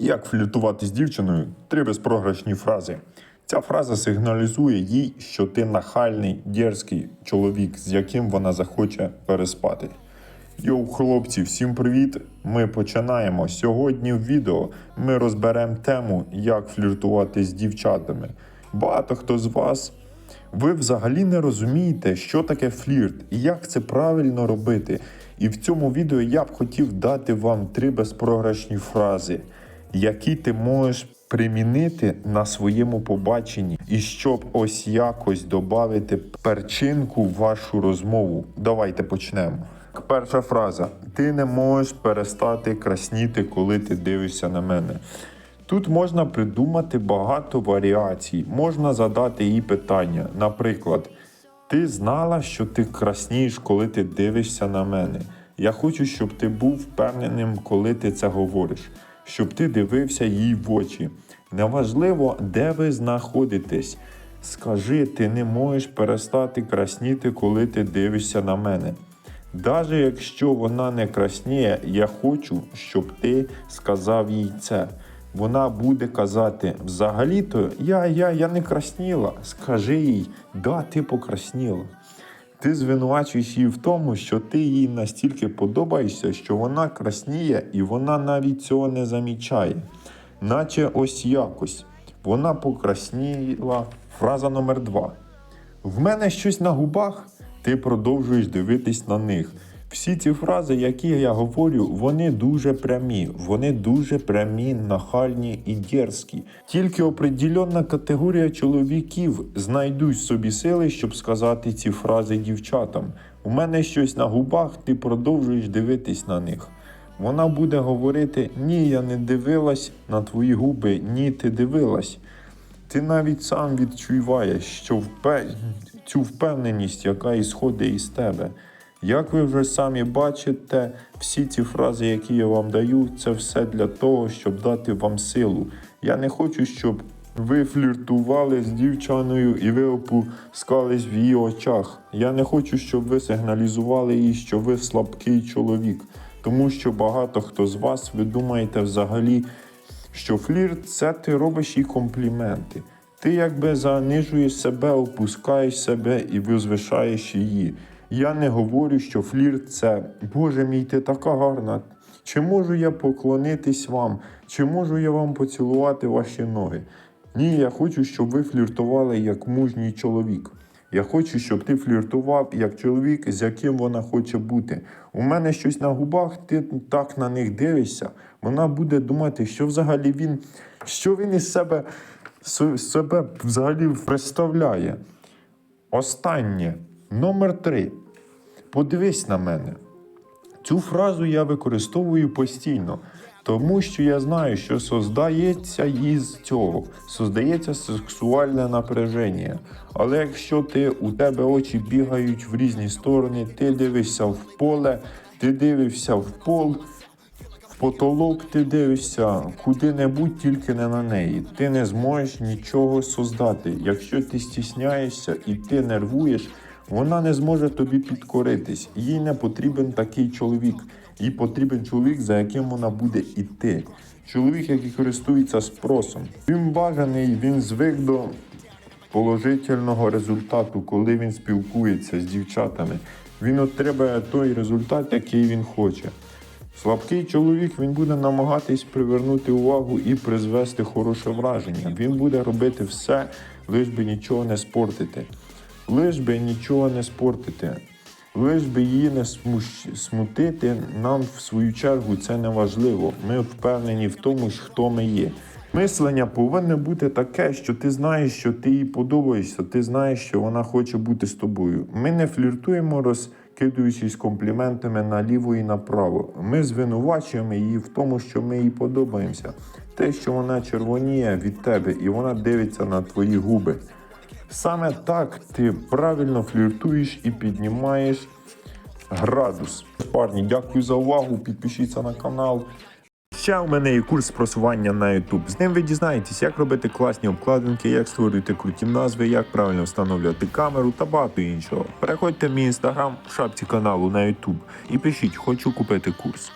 Як фліртувати з дівчиною? Три безпрограшні фрази. Ця фраза сигналізує їй, що ти нахальний, дерзкий чоловік, з яким вона захоче переспати. Йоу, хлопці, всім привіт! Ми починаємо. Сьогодні в відео ми розберемо тему, як фліртувати з дівчатами. Багато хто з вас ви взагалі не розумієте, що таке флірт і як це правильно робити. І в цьому відео я б хотів дати вам три безпрограшні фрази, які ти можеш примінити на своєму побаченні, і щоб ось якось додати перчинку в вашу розмову. Давайте почнемо. Перша фраза: ти не можеш перестати красніти, коли ти дивишся на мене. Тут можна придумати багато варіацій. Можна задати їй питання. Наприклад, ти знала, що ти краснієш, коли ти дивишся на мене. Я хочу, щоб ти був впевненим, коли ти це говориш, щоб ти дивився їй в очі. Неважливо, де ви знаходитесь. Скажи, ти не можеш перестати красніти, коли ти дивишся на мене. Даже якщо вона не красніє, я хочу, щоб ти сказав їй це. Вона буде казати: взагалі-то я, я, я не красніла. Скажи їй, да, ти покрасніла. Ти звинувачуєш її в тому, що ти їй настільки подобаєшся, що вона красніє і вона навіть цього не замічає. Наче ось якось. Вона покрасніла. Фраза номер два. В мене щось на губах, ти продовжуєш дивитись на них. Всі ці фрази, які я говорю, вони дуже прямі, вони дуже прямі, нахальні і дерзкі. Тільки определенна категорія чоловіків знайдуть собі сили, щоб сказати ці фрази дівчатам. У мене щось на губах, ти продовжуєш дивитись на них. Вона буде говорити: Ні, я не дивилась на твої губи, ні, ти дивилась. Ти навіть сам відчуваєш, що впе... цю впевненість, яка ісходить із тебе. Як ви вже самі бачите, всі ці фрази, які я вам даю, це все для того, щоб дати вам силу. Я не хочу, щоб ви фліртували з дівчиною і ви опускались в її очах. Я не хочу, щоб ви сигналізували їй, що ви слабкий чоловік. Тому що багато хто з вас, ви думаєте взагалі, що флірт це ти робиш їй компліменти. Ти якби занижуєш себе, опускаєш себе і возвишаєш її. Я не говорю, що флірт це Боже мій, ти така гарна. Чи можу я поклонитись вам? Чи можу я вам поцілувати ваші ноги? Ні, я хочу, щоб ви фліртували як мужній чоловік. Я хочу, щоб ти фліртував як чоловік, з яким вона хоче бути. У мене щось на губах, ти так на них дивишся. Вона буде думати, що взагалі він, що він із себе, себе взагалі представляє. Останнє, номер три. Подивись на мене. Цю фразу я використовую постійно, тому що я знаю, що создається із цього, создається сексуальне напряження. Але якщо ти у тебе очі бігають в різні сторони, ти дивишся в поле, ти дивишся в пол, в потолок ти дивишся куди-небудь, тільки не на неї. Ти не зможеш нічого создати. Якщо ти стісняєшся і ти нервуєш, вона не зможе тобі підкоритись. Їй не потрібен такий чоловік. Їй потрібен чоловік, за яким вона буде іти. Чоловік, який користується спросом. Він бажаний, він звик до положительного результату, коли він спілкується з дівчатами. Він отримає той результат, який він хоче. Слабкий чоловік він буде намагатись привернути увагу і призвести хороше враження. Він буде робити все, лиш би нічого не спортити. Лиш би нічого не спортити. Лиш би її не смутити, нам в свою чергу це не важливо. Ми впевнені в тому, хто ми є. Мислення повинне бути таке, що ти знаєш, що ти їй подобаєшся, ти знаєш, що вона хоче бути з тобою. Ми не фліртуємо, розкидуючись компліментами наліво і направо. Ми звинувачуємо її в тому, що ми їй подобаємося. Те, що вона червоніє від тебе, і вона дивиться на твої губи. Саме так ти правильно фліртуєш і піднімаєш градус. Парні, дякую за увагу. Підпишіться на канал. Ще у мене є курс просування на YouTube. З ним ви дізнаєтесь, як робити класні обкладинки, як створювати круті назви, як правильно встановлювати камеру та багато іншого. Переходьте в мій інстаграм в шапці каналу на YouTube і пишіть, хочу купити курс.